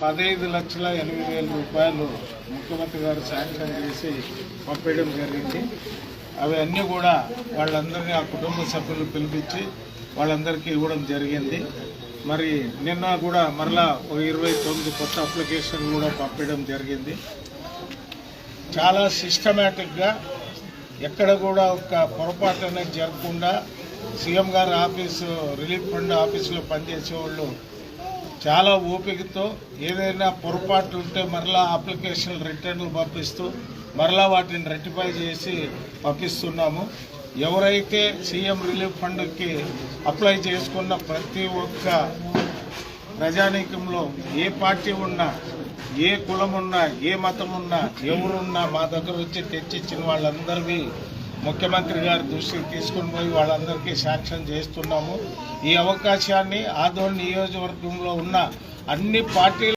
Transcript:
పదహైదు లక్షల ఎనిమిది వేల రూపాయలు ముఖ్యమంత్రి గారు శాంక్షన్ చేసి పంపించడం జరిగింది. అవి అన్నీ కూడా వాళ్ళందరినీ ఆ కుటుంబ సభ్యులు పిలిపించి వాళ్ళందరికీ ఇవ్వడం జరిగింది. మరి నిన్న కూడా మరలా ఒక ఇరవై తొమ్మిది కొత్త అప్లికేషన్లు కూడా పంపించడం జరిగింది. చాలా సిస్టమేటిక్గా ఎక్కడ కూడా ఒక పొరపాటు అనేది జరగకుండా సీఎం గారి ఆఫీసు రిలీఫ్ ఫండ్ ఆఫీసులో పనిచేసే వాళ్ళు చాలా ఓపికతో ఏదైనా పొరపాటు ఉంటే మరలా అప్లికేషన్ రిటర్న్లు పంపిస్తూ మరలా వాటిని రెక్టిఫై చేసి పంపిస్తున్నాము. ఎవరైతే సీఎం రిలీఫ్ ఫండ్కి అప్లై చేసుకున్న ప్రతి ఒక్క ప్రజానీకంలో ఏ పార్టీ ఉన్నా ఏ కులం ఉన్నా ఏ మతం ఉన్నా ఎవరున్నా మా దగ్గర వచ్చి తెచ్చిచ్చిన వాళ్ళందరివి ముఖ్యమంత్రి గారి దృష్టికి తీసుకుని పోయి వాళ్ళందరికీ శాంక్షన్ చేస్తున్నాము. ఈ అవకాశాన్ని ఆదోళన నియోజకవర్గంలో ఉన్న అన్ని పార్టీలు